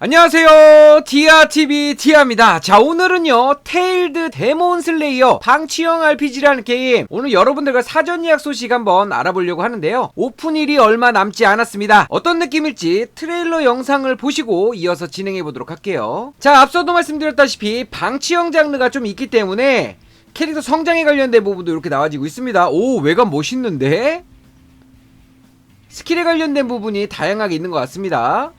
안녕하세요. 디아TV 디아입니다. 자 오늘은요 테일드 데몬 슬레이어 방치형 RPG라는 게임. 오늘 여러분들과 사전 예약 소식 한번 알아보려고 하는데요. 오픈일이 얼마 남지 않았습니다. 어떤 느낌일지 트레일러 영상을 보시고 이어서 진행해 보도록 할게요. 자 앞서도 말씀드렸다시피 방치형 장르가 좀 있기 때문에 캐릭터 성장에 관련된 부분도 이렇게 나와지고 있습니다. 오 외관 멋있는데? 스킬에 관련된 부분이 다양하게 있는 것 같습니다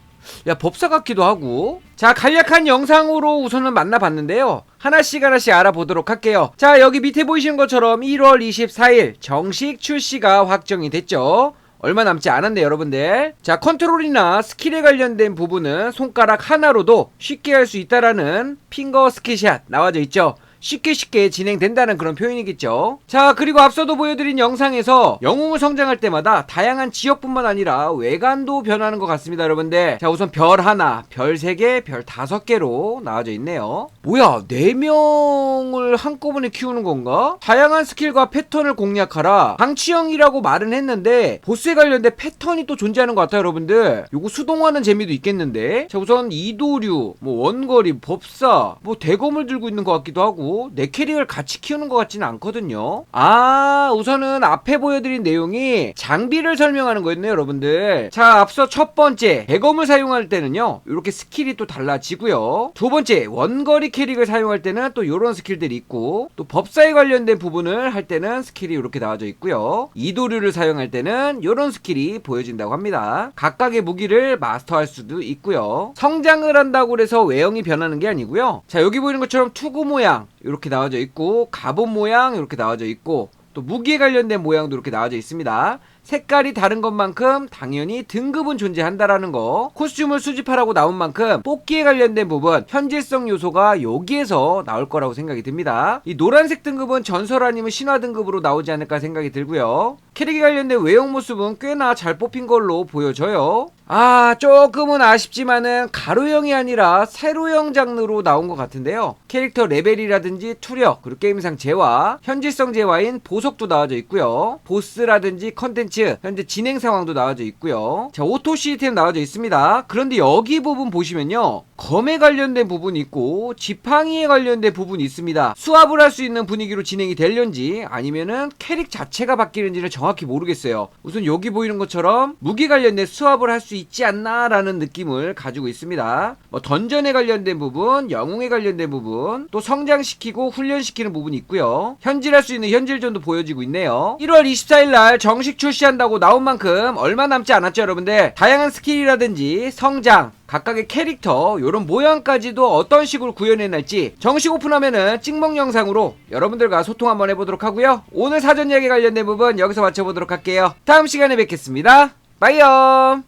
야 법사 같기도 하고. 자 간략한 영상으로 우선은 만나봤는데요. 하나씩 하나씩 알아보도록 할게요. 자 여기 밑에 보이시는 것처럼 1월 24일 정식 출시가 확정이 됐죠. 얼마 남지 않았네 여러분들. 자 컨트롤이나 스킬에 관련된 부분은 손가락 하나로도 쉽게 할 수 있다라는 핑거 스킬샷 나와져 있죠 쉽게 쉽게 진행된다는 그런 표현이겠죠. 자, 그리고 앞서도 보여드린 영상에서 영웅을 성장할 때마다 다양한 지역뿐만 아니라 외관도 변하는 것 같습니다, 여러분들. 자, 우선 별 하나, 별 세 개, 별 다섯 개로 나와져 있네요. 뭐야, 네 명을 한꺼번에 키우는 건가? 다양한 스킬과 패턴을 공략하라. 방치형이라고 말은 했는데 보스에 관련된 패턴이 또 존재하는 것 같아요, 여러분들. 요거 수동화는 재미도 있겠는데. 자, 우선 이도류, 뭐 원거리, 법사, 뭐 대검을 들고 있는 것 같기도 하고 내 캐릭을 같이 키우는 것 같지는 않거든요. 아, 우선은 앞에 보여드린 내용이 장비를 설명하는 거였네요, 여러분들. 자, 앞서 첫 번째 대검을 사용할 때는요, 이렇게 스킬이 또 달라지고요. 두 번째 원거리 캐릭을 사용할 때는 또 이런 스킬들이 있고, 또 법사에 관련된 부분을 할 때는 스킬이 이렇게 나와져 있고요. 이도류를 사용할 때는 이런 스킬이 보여진다고 합니다. 각각의 무기를 마스터할 수도 있고요. 성장을 한다고 해서 외형이 변하는 게 아니고요. 자, 여기 보이는 것처럼 투구 모양 이렇게 나와져 있고 갑옷 모양 이렇게 나와져 있고 또 무기에 관련된 모양도 이렇게 나와져 있습니다. 색깔이 다른 것만큼 당연히 등급은 존재한다라는 거 코스튬을 수집하라고 나온 만큼 뽑기에 관련된 부분 현질성 요소가 여기에서 나올 거라고 생각이 듭니다 이 노란색 등급은 전설 아니면 신화 등급으로 나오지 않을까 생각이 들고요 캐릭에 관련된 외형 모습은 꽤나 잘 뽑힌 걸로 보여져요. 아 조금은 아쉽지만은 가로형이 아니라 세로형 장르로 나온 것 같은데요. 캐릭터 레벨이라든지 투력 그리고 게임상 재화 현질성 재화인 보석도 나와져 있고요. 보스라든지 컨텐츠 현재 진행 상황도 나와져 있고요. 자 오토 시스템 나와져 있습니다. 그런데 여기 부분 보시면요. 검에 관련된 부분이 있고 지팡이에 관련된 부분이 있습니다. 수압을 할 수 있는 분위기로 진행이 될런지 아니면은 캐릭 자체가 바뀌는지는 정확히 모르겠어요. 우선 여기 보이는 것처럼 무기 관련된 수압을 할 수 있지 않나라는 느낌을 가지고 있습니다. 뭐 던전에 관련된 부분 영웅에 관련된 부분 또 성장시키고 훈련시키는 부분이 있고요. 현질할 수 있는 현질전도 보여지고 있네요. 1월 24일 날 정식 출시한다고 나온 만큼 얼마 남지 않았죠 여러분들. 다양한 스킬이라든지 성장 각각의 캐릭터 요런 모양까지도 어떤 식으로 구현해낼지 정식 오픈하면은 찍먹 영상으로 여러분들과 소통 한번 해보도록 하고요. 오늘 사전 이야기 관련된 부분 여기서 마쳐보도록 할게요. 다음 시간에 뵙겠습니다. 빠이염